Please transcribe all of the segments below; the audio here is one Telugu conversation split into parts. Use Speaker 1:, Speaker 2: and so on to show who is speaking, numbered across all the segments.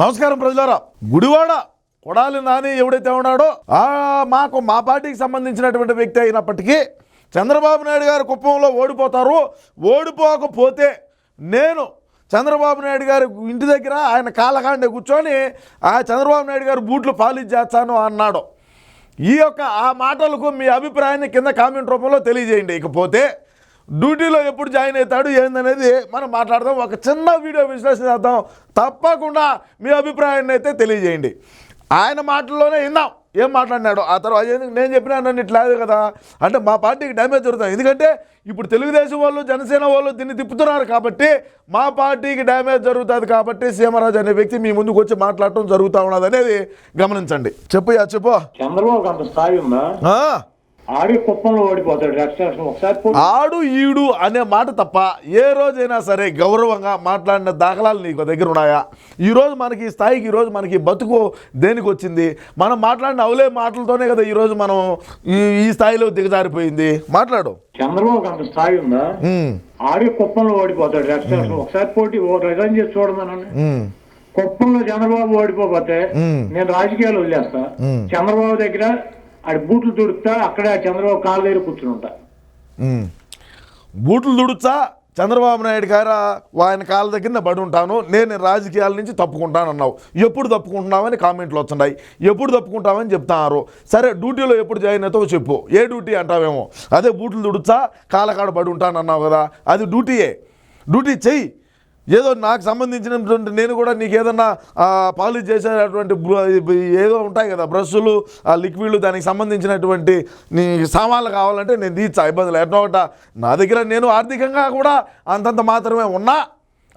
Speaker 1: నమస్కారం ప్రజలారా. గుడివాడ కొడాలి నాని ఎవడైతే ఉన్నాడో ఆ మాకు మా పార్టీకి సంబంధించినటువంటి వ్యక్తి అయినప్పటికీ చంద్రబాబు నాయుడు గారు కుప్పంలో ఓడిపోతారు. ఓడిపోకపోతే నేను చంద్రబాబు నాయుడు గారి ఇంటి దగ్గర ఆయన కాలకాండ కూర్చొని ఆ చంద్రబాబు నాయుడు గారు బూట్లు పాలిష్ చేస్తాను అన్నాడు. ఈ యొక్క ఆ మాటలకు మీ అభిప్రాయాన్ని కింద కామెంట్ రూపంలో తెలియజేయండి. ఇకపోతే డ్యూటీలో ఎప్పుడు జాయిన్ అవుతాడు ఏందనేది మనం మాట్లాడదాం. ఒక చిన్న వీడియో విశ్లేషణ చేద్దాం. తప్పకుండా మీ అభిప్రాయాన్ని అయితే తెలియజేయండి. ఆయన మాటల్లోనే విందాం. ఏం మాట్లాడినాడు. ఆ తర్వాత ఎందుకు నేను చెప్పినా నన్ను ఇట్లా లేదు కదా. అంటే మా పార్టీకి డ్యామేజ్ జరుగుతుంది. ఎందుకంటే ఇప్పుడు తెలుగుదేశం వాళ్ళు జనసేన వాళ్ళు దీన్ని తిప్పుతున్నారు కాబట్టి మా పార్టీకి డ్యామేజ్ జరుగుతుంది కాబట్టి సీమరాజు అనే వ్యక్తి మీ ముందుకు వచ్చి మాట్లాడటం జరుగుతూ ఉన్నది అనేది గమనించండి. చెప్పు యా చెప్పు.
Speaker 2: చంద్రబాబు ఆడి కుప్పంలో ఓడిపోతాడు రక్షణ ఒకసారి పో-
Speaker 1: ఆడు ఈడు అనే మాట తప్ప ఏ రోజైనా సరే గౌరవంగా మాట్లాడిన దాఖలాలు నీకు దగ్గర ఉన్నాయా? ఈరోజు మనకి ఈ స్థాయికి ఈరోజు మనకి బతుకు దేనికి వచ్చింది? మనం మాట్లాడిన అవలే మాటలతోనే కదా ఈరోజు మనం ఈ ఈ స్థాయిలో దిగజారిపోయింది. మాట్లాడు.
Speaker 2: చంద్రబాబు అంత స్థాయి ఉందా? ఆడి కుప్పంలో ఓడిపోతాడు రక్షణ ఒకసారి పోటీ రిజైన్ చేసి చూడమనండి కుప్పంలో చంద్రబాబు ఓడిపోతే. నేను రాజకీయాలు వదిలేస్తా. చంద్రబాబు దగ్గర ఆడి బూట్లు తుడుతా అక్కడ చంద్రబాబు కాళ్ళ దగ్గర కూర్చుని ఉంటా.
Speaker 1: బూట్లు దుడుచా చంద్రబాబు నాయుడు గారు ఆయన కాళ్ళ దగ్గర పడి ఉంటాను. నేను రాజకీయాల నుంచి తప్పుకుంటాను అన్నావు ఎప్పుడు తప్పుకుంటున్నావని కామెంట్లు వస్తున్నాయి. ఎప్పుడు తప్పుకుంటామని చెప్తున్నారు. సరే డ్యూటీలో ఎప్పుడు జాయిన్ అవుతావో చెప్పు. ఏ డ్యూటీ అంటావేమో? అదే బూట్లు దుడుతా కాళ్ళకాడ పడి ఉంటాను అన్నావు కదా. అది డ్యూటీయే. డ్యూటీ చెయ్యి. ఏదో నాకు సంబంధించినటువంటి నేను కూడా నీకు ఏదన్నా పాలిష్ చేసేటటువంటి ఏదో ఉంటాయి కదా బ్రష్లు ఆ లిక్విడ్లు దానికి సంబంధించినటువంటి నీ సామాన్లు కావాలంటే నేను తీర్చా ఇబ్బందులు ఎట్లా ఒకట నా దగ్గర నేను ఆర్థికంగా కూడా అంతంత మాత్రమే ఉన్నా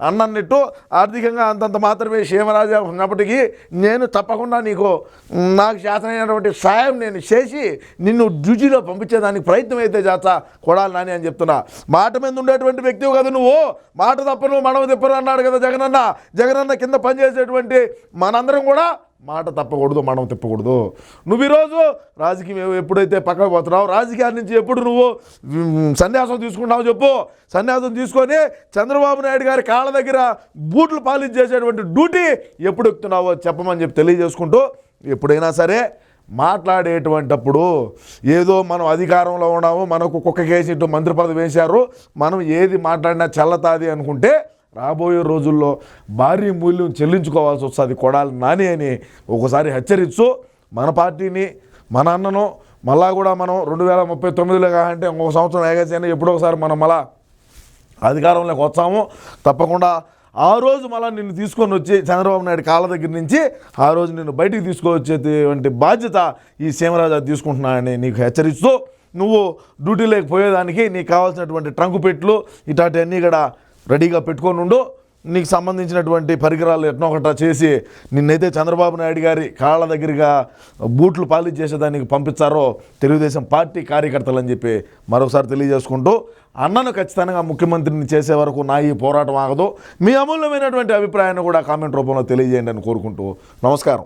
Speaker 1: అన్నట్టు ఆర్థికంగా అంతంత మాత్రమే క్షేమరాజా ఉన్నప్పటికీ నేను తప్పకుండా నీకు నాకు శాసనమైనటువంటి సాయం నేను చేసి నిన్ను డ్యూటీలో పంపించేదానికి ప్రయత్నం అయితే చేస్తా కొడాలి నాని అని చెప్తున్నా. మాట మీద ఉండేటువంటి వ్యక్తివు కదా నువ్వు. మాట తప్పను మనవ తిప్పను అన్నాడు కదా జగనన్న. జగనన్న కింద పనిచేసేటువంటి మనందరం కూడా మాట తప్పకూడదు మనం తిప్పకూడదు. నువ్వు ఈరోజు రాజకీయం ఎప్పుడైతే పక్కకు పోతున్నావు రాజకీయాల నుంచి ఎప్పుడు నువ్వు సన్యాసం తీసుకుంటావు చెప్పు. సన్యాసం తీసుకొని చంద్రబాబు నాయుడు గారి కాళ్ళ దగ్గర బూట్లు పాలించేసేటువంటి డ్యూటీ ఎప్పుడు ఎక్కుతున్నావో చెప్పమని చెప్పి తెలియజేసుకుంటూ ఎప్పుడైనా సరే మాట్లాడేటువంటప్పుడు ఏదో మనం అధికారంలో ఉన్నాము మనకు కుక్కకేసి ఇటు మంత్రి పదవి వేశారు మనం ఏది మాట్లాడినా చల్లతాది అనుకుంటే రాబోయే రోజుల్లో భారీ మూల్యం చెల్లించుకోవాల్సి వస్తుంది. కొడాలి నాని అని ఒకసారి హెచ్చరిస్తూ మన పార్టీని మన అన్నను మళ్ళా కూడా మనం రెండు వేల ముప్పై తొమ్మిదిలో కాకంటే ఇంకొక సంవత్సరం ఏగేసి ఎప్పుడొకసారి మనం మళ్ళా అధికారంలోకి వచ్చాము తప్పకుండా ఆ రోజు మళ్ళీ నిన్ను తీసుకొని వచ్చి చంద్రబాబు నాయుడు కాళ్ళ దగ్గర నుంచి ఆ రోజు నిన్ను బయటికి తీసుకొచ్చేటువంటి బాధ్యత ఈ సీమరాజా తీసుకుంటున్నానని నీకు హెచ్చరిస్తూ నువ్వు డ్యూటీలోకి పోయేదానికి నీకు కావాల్సినటువంటి ట్రంకు పెట్లు ఇట్లాంటి అన్నీ కూడా రెడీగా పెట్టుకొని ఉండు. నీకు సంబంధించినటువంటి పరికరాలు ఎట్నో ఒకట చేసి నిన్నైతే చంద్రబాబు నాయుడు గారి కాళ్ళ దగ్గరగా బూట్లు పాలిష్ చేసేదానికి పంపించారో తెలుగుదేశం పార్టీ కార్యకర్తలు అని చెప్పి మరొకసారి తెలియజేసుకుంటూ అన్నను ఖచ్చితంగా ముఖ్యమంత్రిని చేసే వరకు నా ఈ పోరాటం ఆగదు. మీ అమూల్యమైనటువంటి అభిప్రాయాన్ని కూడా కామెంట్ రూపంలో తెలియజేయండి అని కోరుకుంటూ నమస్కారం.